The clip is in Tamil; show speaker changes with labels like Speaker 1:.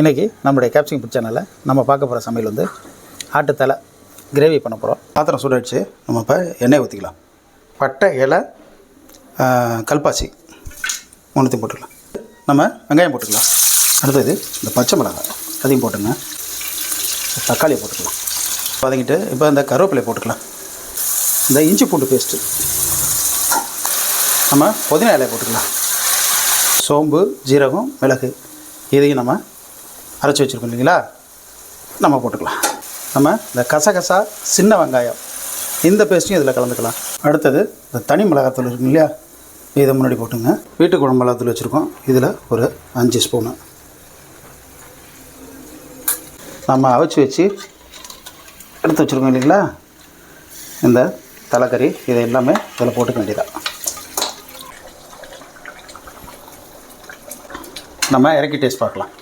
Speaker 1: இன்றைக்கி நம்முடைய கேப்சிங் ஃபுட் சேனலில் நம்ம பார்க்க போகிற சமையல் வந்து ஆட்டுத்தலை கிரேவி பண்ண போகிறோம் பாத்திரம் சூடாயிடுச்சு நம்ம இப்போ எண்ணெய் ஊற்றிக்கலாம் பட்டை இலை கல்பாசி மூணுத்தையும் போட்டுக்கலாம். நம்ம வெங்காயம் போட்டுக்கலாம். அடுத்தது இந்த பச்சை மிளகாய் அதையும் போட்டுங்க. தக்காளியை போட்டுக்கலாம். வதங்கிட்டு இப்போ இந்த கருவேப்பிலையை போட்டுக்கலாம். இந்த இஞ்சி பூண்டு பேஸ்ட்டு நம்ம புதினா இலையை போட்டுக்கலாம். சோம்பு ஜீரகம் மிளகு இதையும் நம்ம அரைச்சி வச்சுருக்கோம் இல்லைங்களா? நம்ம போட்டுக்கலாம். நம்ம இந்த கசகசா சின்ன வெங்காயம். இந்த பேஸ்ட்டையும் இதில் கலந்துக்கலாம். அடுத்தது இந்த தனி மிளகாத்தூள் இருக்குங்க இல்லையா? இதை முன்னாடி போட்டுங்க. வீட்டு குழம்பு மிளகாத்தூள் வச்சுருக்கோம். இதில் ஒரு அஞ்சு ஸ்பூனு நம்ம அவிச்சு வச்சு எடுத்து வச்சுருக்கோம் இல்லைங்களா? இந்த தலைக்கறி இதை எல்லாமே இதில் போட்டுக்க வேண்டியதான் நம்ம இறக்கி டேஸ்ட் பார்க்கலாம்.